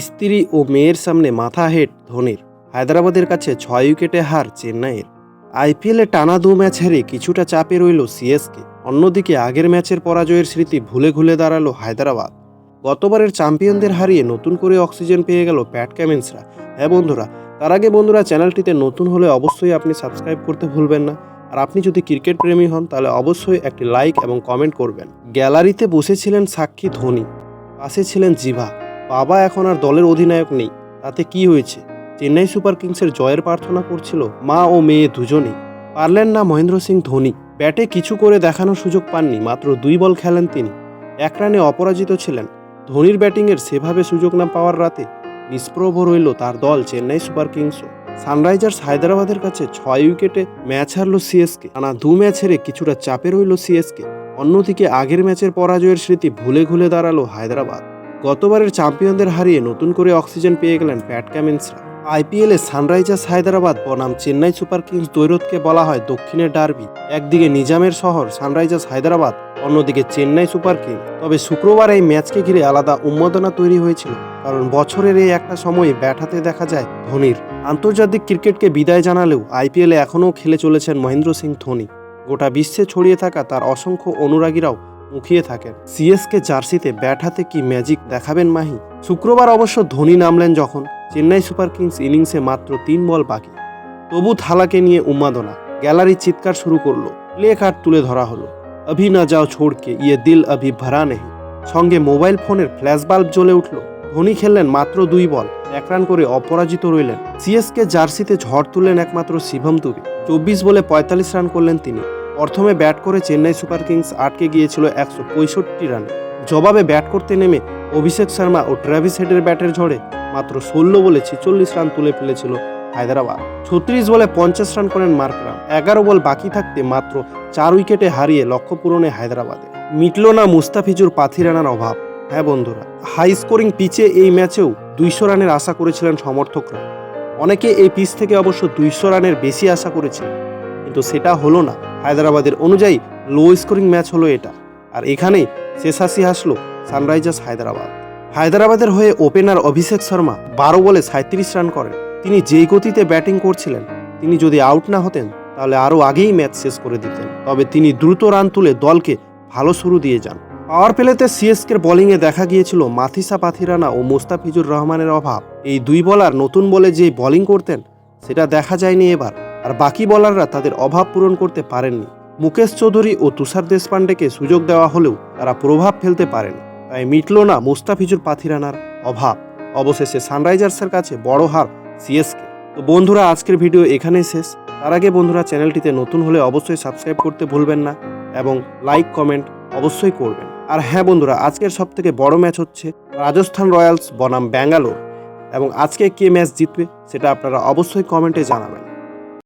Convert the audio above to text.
স্ত্রী ও মেয়ের সামনে মাথা হেট ধোনির। হায়দ্রাবাদের কাছে ছয় উইকেটে হার চেন্নাইয়ের। আইপিএলে টানা দু ম্যাচ হেরে কিছুটা চাপে রইল সিএসকে। অন্যদিকে আগের ম্যাচের পরাজয়ের স্মৃতি ভুলে ঘুলে দাঁড়াল হায়দ্রাবাদ। গতবারের চ্যাম্পিয়নদের হারিয়ে নতুন করে অক্সিজেন পেয়ে গেল প্যাট ক্যামেন্সরা। হ্যাঁ বন্ধুরা, তার আগে বন্ধুরা চ্যানেলটিতে নতুন হলে অবশ্যই আপনি সাবস্ক্রাইব করতে ভুলবেন না। আর আপনি যদি ক্রিকেট প্রেমী হন, তাহলে অবশ্যই একটি লাইক এবং কমেন্ট করবেন। গ্যালারিতে বসেছিলেন সাক্ষী ধোনি, পাশে ছিলেন জিভা। বাবা এখন আর দলের অধিনায়ক নেই। তাতে কি হয়েছে? চেন্নাই সুপার কিংসের জয়ের প্রার্থনা করছিল মা ও মেয়ে দুজনেই। পারলেন না মহেন্দ্র সিং ধোনি। ব্যাটে কিছু করে দেখানোর সুযোগ পাননি, মাত্র দুই বল খেলেন তিনি। এক রানে অপরাজিত ছিলেন। ধোনির ব্যাটিংয়ের সেভাবে সুযোগ না পাওয়ার রাতে নিষ্প্রভ রইল তার দল চেন্নাই সুপার কিংসও। সানরাইজার্স হায়দ্রাবাদের কাছে ছয় উইকেটে ম্যাচ হারল সিএসকে। টানা দু ম্যাচ হেরে কিছুটা চাপে রইল সিএসকে। অন্যদিকে আগের ম্যাচের পরাজয়ের স্মৃতি ভুলে ঘুলে দাঁড়াল হায়দ্রাবাদ। গতবারের চ্যাম্পিয়নদের হারিয়ে নতুন করে অক্সিজেন পেয়ে গেলেন প্যাট ক্যামিন্সরা আইপিএলে সানরাইজার্স হায়দ্রাবাদ, বনাম চেন্নাই সুপার কিংস দৈরতকে বলা হয় দক্ষিণের ডার্বি। একদিকে নিজামের শহর সানরাইজার্স হায়দ্রাবাদ, অন্যদিকে চেন্নাই সুপার কিং তবে শুক্রবার এই ম্যাচকে ঘিরে আলাদা উন্মাদনা তৈরি হয়েছিল, কারণ বছরের এই একটা সময়ে ব্যাট হাতে দেখা যায় ধোনির। আন্তর্জাতিক ক্রিকেটকে বিদায় জানালেও আইপিএলে এখনও খেলে চলেছেন মহেন্দ্র সিং ধোনি। গোটা বিশ্বে ছড়িয়ে থাকা তার অসংখ্য অনুরাগীরাও মুখিয়ে থাকেন। সিএসকে জার্সিতে ব্যাট হাতে কি ম্যাজিক দেখাবেন মাহি? শুক্রবার অবশ্য ধোনি নামলেন যখন, চেন্নাই সুপার কিংস ইনিংসে মাত্র তিন বল বাকি। তবু থালাকে নিয়ে উন্মাদনা, গ্যালারি চিৎকার শুরু করল, প্লে কার্ড তুলে ধরা হলো। অভি না যাও ছোড়কে ইয়ে দিল অভি ভরা নেই সঙ্গে মোবাইল ফোনের ফ্ল্যাশ বাল্ব জ্বলে উঠল। ধোনি খেললেন মাত্র দুই বল, এক রান করে অপরাজিত রইলেন। সিএসকে জার্সিতে ঝড় তুললেন একমাত্র শিভম দুবে। চব্বিশ বলে পঁয়তাল্লিশ রান করলেন তিনি। প্রথমে ব্যাট করে চেন্নাই সুপার কিংস আটকে গিয়েছিল একশো পঁয়ষট্টি রানে। জবাবে ব্যাট করতে নেমে অভিষেক শর্মা ও ট্র্যাভিস হেডের ব্যাটের ঝড়ে মাত্র ষোলো বলে ছেচল্লিশ রান তুলে ফেলেছিল হায়দ্রাবাদ। ছত্রিশ বলে পঞ্চাশ রান করেন মার্করাম এগারো বল বাকি থাকতে মাত্র চার উইকেটে হারিয়ে লক্ষ্য পূরণে হায়দ্রাবাদে। মিটল না মুস্তাফিজুর পাথিরানার অভাব? হ্যাঁ বন্ধুরা, হাই স্কোরিং পিচে এই ম্যাচেও দুইশো রানের আশা করেছিলেন সমর্থকরা। অনেকে এই পিচ থেকে অবশ্য দুইশো রানের বেশি আশা করেছিলেন। কিন্তু সেটা হলো না। হায়দ্রাবাদের অনুযায়ী লো স্কোরিং ম্যাচ হলো এটা। আর এখানেই শেষ হাসি হাসলো সানরাইজার্স হায়দ্রাবাদ। হায়দ্রাবাদের হয়ে ওপেনার অভিষেক শর্মা বারো বলে সাঁত্রিশ রান করেন। তিনি যেই গতিতে ব্যাটিং করছিলেন, তিনি যদি আউট না হতেন, তাহলে আরও আগেই ম্যাচ শেষ করে দিতেন। তবে তিনি দ্রুত রান তুলে দলকে ভালো শুরু দিয়ে যান। পাওয়ার প্লেতে সিএসকের বোলিংয়ে দেখা গিয়েছিল মাথিসা পাথিরানা ও মুস্তাফিজুর রহমানের অভাব। এই দুই বলার নতুন বলে যে বোলিং করতেন, সেটা দেখা যায়নি এবার। আর বাকি বলাররা তাদের অভাব পূরণ করতে পারেননি। মুকেশ চৌধুরী ও তুষার দেশপান্ডেকে সুযোগ দেওয়া হলেও তারা প্রভাব ফেলতে পারেন। তাই মিটল না মুস্তাফিজুর পাথিরানার অভাব। অবশেষে সানরাইজার্সের কাছে বড় হার সিএসকে। তো বন্ধুরা, আজকের ভিডিও এখানেই শেষ। তার আগে বন্ধুরা, চ্যানেলটিতে নতুন হলে অবশ্যই সাবস্ক্রাইব করতে ভুলবেন না এবং লাইক, কমেন্ট অবশ্যই করবেন। আর হ্যাঁ বন্ধুরা, আজকের সব থেকে বড় ম্যাচ হচ্ছে রাজস্থান রয়্যালস বনাম ব্যাঙ্গালোর। এবং আজকে কে ম্যাচ জিতবে সেটা আপনারা অবশ্যই কমেন্টে জানাবেন।